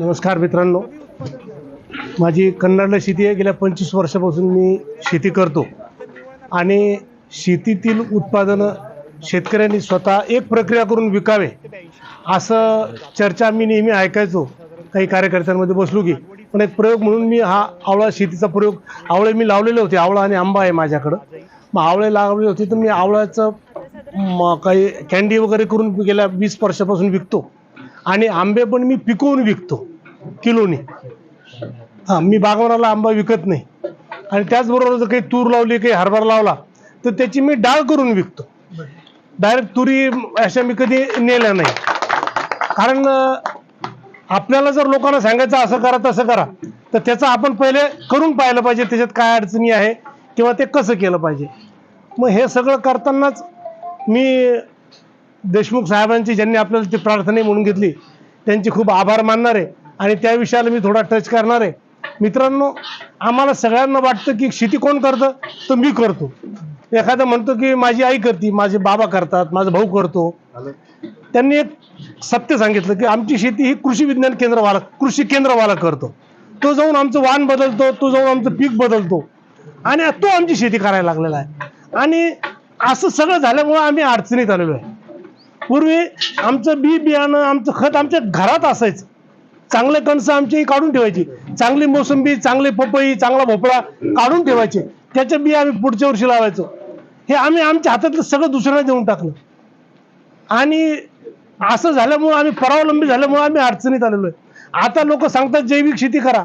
नमस्कार मित्रांनो. माझी कन्नडला शेती आहे. गेल्या पंचवीस वर्षापासून मी शेती करतो. आणि शेतीतील उत्पादनं शेतकऱ्यांनी स्वतः एक प्रक्रिया करून विकावे असं चर्चा मी नेहमी ऐकायचो. काही कार्यकर्त्यांमध्ये बसलो की पण एक प्रयोग म्हणून मी हा आवळा शेतीचा प्रयोग आवळे मी लावलेले होते. आवळा आणि आंबा आहे माझ्याकडं. मग आवळे लावले होते तर मी आवळ्याचं काही कॅन्डी वगैरे करून गेल्या वीस वर्षापासून विकतो. आणि आंबे पण मी पिकवून विकतो. किलोनी. हां मी बागवानाला आंबा विकत नाही. आणि त्याचबरोबर जर काही तूर लावली काही हरभरा लावला तर त्याची मी डाळ करून विकतो. डायरेक्ट तुरी अशा मी कधी नेल्या नाही. कारण आपल्याला जर लोकांना सांगायचं असं करा तसं करा तर त्याचं आपण पहिले करून पाहिलं पाहिजे त्याच्यात काय अडचणी आहे किंवा ते कसं केलं पाहिजे. मग हे सगळं करतानाच मी देशमुख साहेबांची ज्यांनी आपल्याला ती प्रार्थना म्हणून घेतली त्यांचे खूप आभार मानणार. आहे आणि त्या विषयाला मी थोडा टच करणार आहे. मित्रांनो आम्हाला सगळ्यांना वाटतं की शेती कोण करतं? तर मी करतो. एखादं म्हणतो की माझी आई करते माझे बाबा करतात माझा भाऊ करतो. त्यांनी एक सत्य सांगितलं की आमची शेती ही कृषी विज्ञान केंद्रवाला कृषी केंद्रवाला करतो. तो जाऊन आमचं वाण बदलतो तो जाऊन आमचं पीक बदलतो. आणि तो आमची शेती करायला लागलेला आहे. आणि असं सगळं झाल्यामुळं आम्ही अडचणीत आलेलो आहे. पूर्वी आमचं बी बियाणं आमचं खत आमच्या घरात असायचं. चांगले कणसं आमची काढून ठेवायची. चांगली मोसंबी चांगली पपई चांगला भोपळा काढून ठेवायचे. त्याच्या बी आम्ही पुढच्या वर्षी लावायचो. हे आम्ही आमच्या हातातलं सगळं दुसऱ्याला देऊन टाकलं. आणि असं झाल्यामुळं आम्ही परावलंबी झाल्यामुळं आम्ही अडचणीत आलेलो आहे. आता लोक सांगतात जैविक शेती करा.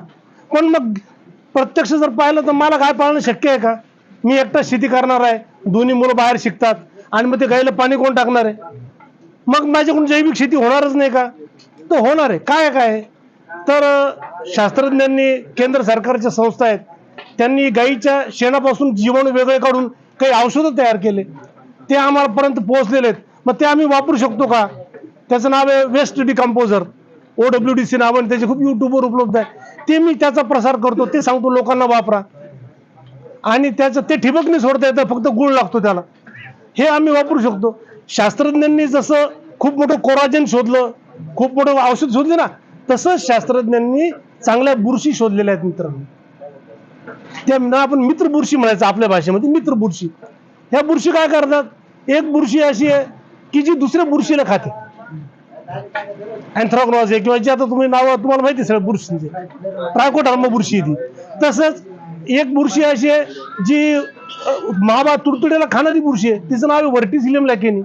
पण मग प्रत्यक्ष जर पाहिलं तर मला काय पाळणं शक्य आहे का? मी एकटा शेती करणार आहे. दोन्ही मुलं बाहेर शिकतात. आणि मग ते गाईला पाणी कोण टाकणार आहे? मग माझ्याकडून जैविक शेती होणारच नाही का? तर होणार आहे. काय काय आहे? तर शास्त्रज्ञांनी केंद्र सरकारच्या संस्था आहेत त्यांनी गाईच्या शेणापासून जीवाणू वेगळे काढून काही औषधं तयार केले. ते आम्हालापर्यंत पोहोचलेले आहेत. मग ते आम्ही वापरू शकतो का? त्याचं नाव आहे waste decomposer O W D C नावाने त्याचे खूप युट्यूबवर उपलब्ध आहे. ते मी त्याचा प्रसार करतो. ते सांगतो लोकांना वापरा. आणि त्याचं ते ठिबकने सोडता येतं फक्त गुळ लागतो त्याला. हे आम्ही वापरू शकतो. शास्त्रज्ञांनी जसं खूप मोठं कोराजन शोधलं खूप मोठं औषध शोधले ना तसंच शास्त्रज्ञांनी चांगल्या बुरशी शोधलेल्या आहेत मित्रांनो. त्या आपण मित्र बुरशी म्हणायचं आपल्या भाषेमध्ये मित्र बुरशी. ह्या बुरशी काय करतात? एक बुरशी अशी आहे की जी दुसऱ्या बुरशीला खाते. अँथ्रॉकनॉज आहे किंवा जी आता तुम्ही नाव तुम्हाला माहिती सगळं बुरशीचे. ट्रायकोडर्मा बुरशी आहे ती. तसंच एक बुरशी अशी आहे जी अं, महाबा तुडतुड्याला खाणारी बुरशी आहे. तिचं नाव आहे व्हर्टिसिलियम लॅकेनी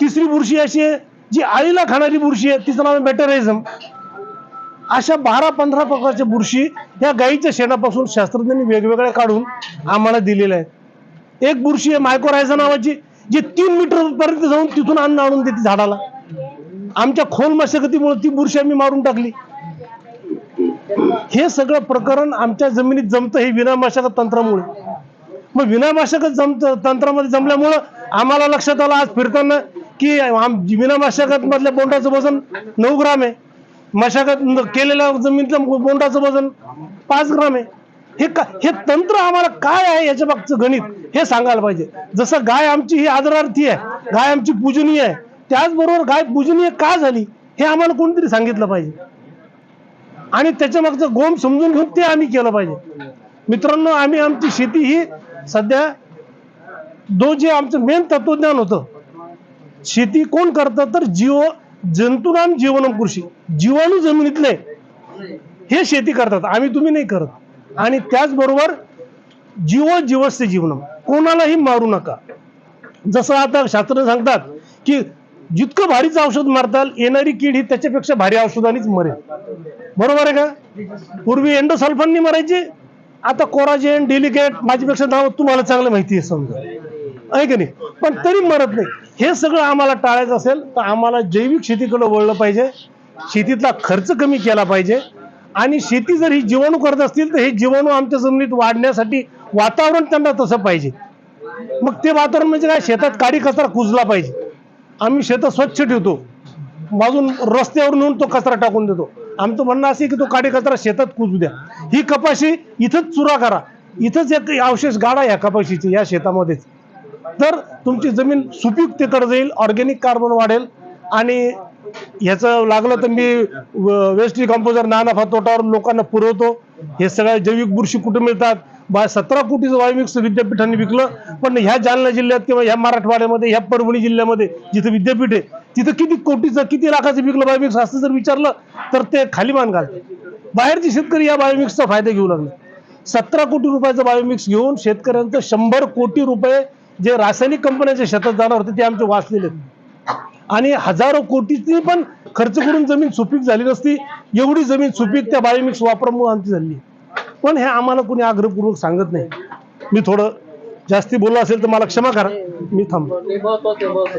तिसरी बुरशी अशी आहे जी आळीला खाणारी बुरशी आहे. तिचं नाव आहे मेटरिझम अशा बारा पंधरा प्रकारच्या बुरशी या गाईच्या शेणापासून शास्त्रज्ञांनी वेगवेगळ्या काढून आम्हाला दिलेल्या आहेत. एक बुरशी आहे मायकोरायझा नावाची जी तीन मीटर पर्यंत जाऊन तिथून अन्न आणून देते झाडाला. आमच्या खोल मशागतीमुळे ती बुरशी आम्ही मारून टाकली. हे सगळं प्रकरण आमच्या जमिनीत जमतं हे विनामाशागत तंत्रामुळे. मग विनामाशागत जमत तंत्रामध्ये जमल्यामुळं आम्हाला लक्षात आलं आज फिरताना की आम विनामाशागत मधल्या बोंडाचं वजन नऊ ग्राम आहे. मशागत केलेल्या जमिनीतलं बोंडाचं वजन पाच ग्राम आहे. हे का हे तंत्र आम्हाला काय आहे याच्या मागचं गणित? हे सांगायला पाहिजे. जसं गाय आमची ही आदरार्थी आहे गाय आमची पूजनीय आहे त्याचबरोबर गाय पूजनीय का झाली हे आम्हाला कोणतरी सांगितलं पाहिजे. आणि त्याच्या मागचं गोम समजून घेऊन ते आम्ही केलं पाहिजे. मित्रांनो आम्ही आमची शेती ही सध्या दो जे आमचं मेन तत्वज्ञान होतं शेती कोण करतं तर जिओ जंतुनाम जीवनम कृषी. जीवाणू जमिनीतले हे शेती करतात. आम्ही तुम्ही नाही करत. आणि त्याचबरोबर जीव जीवस्य जीवनम. कोणालाही मारू नका. जसं आता शास्त्र सांगतात की जितकं भारीच औषध मारताल येणारी कीड ही त्याच्यापेक्षा भारी औषधानेच मरेल. बरोबर आहे का? पूर्वी एंडोसल्फाननी मरायचे. आता कोराजेन डेलिकेट माझ्यापेक्षा नाव तुम्हाला चांगलं माहिती आहे समजा. आहे की नाही? पण तरी मरत नाही. हे सगळं आम्हाला टाळायचं असेल तर आम्हाला जैविक शेतीकडे वळलं पाहिजे. शेतीतला खर्च कमी केला पाहिजे. आणि शेती जर ही जीवाणू करत असतील तर हे जीवाणू आमच्या जमिनीत वाढण्यासाठी वातावरण त्यांना तसं पाहिजे. मग ते वातावरण म्हणजे काय? शेतात काडी कचरा कुजला पाहिजे. आम्ही शेतं स्वच्छ ठेवतो. बाजून रस्त्यावर नेऊन तो कचरा टाकून देतो. आमचं म्हणणं असं की तो काडी कचरा शेतात कुजू द्या. ही कपाशी इथंच चुरा करा. इथंच एक अवशेष गाडा या कपाशीची या शेतामध्येच. तर तुमची जमीन सुपयुक्तेकडे जाईल ऑर्गॅनिक कार्बन वाढेल आणि ह्याचं लागलं तर मी वेस्ट कंपोजर नानाफा तोटावर लोकांना पुरवतो. हे सगळ्या जैविक बुरशी कुठे मिळतात? बा सतरा कोटीचं वायुमिक्स विद्यापीठाने विकलं पण ह्या जालना जिल्ह्यात किंवा ह्या मराठवाड्यामध्ये ह्या परभणी जिल्ह्यामध्ये जिथं विद्यापीठ आहे तिथं किती कोटीचं किती लाखाचं विकलं बायोमिक्स असं जर विचारलं तर ते खाली मान घालते बाहेरचे शेतकरी या बायोमिक्सचा फायदा घेऊ लागले. सतरा कोटी रुपयाचं बायोमिक्स घेऊन शेतकऱ्यांचं शंभर कोटी रुपये जे रासायनिक कंपन्यांच्या शेतात जाणार होते ते आमचे वाचलेले आणि हजारो कोटीची पण खर्च करून जमीन सुपीक झाली नसती एवढी जमीन सुपीक त्या बायोमिक्स वापरामुळे आमची झाली. पण हे आम्हाला कोणी आग्रहपूर्वक सांगत नाही. मी थोडं जास्ती बोललो असेल तर मला क्षमा करा. मी थांबतो.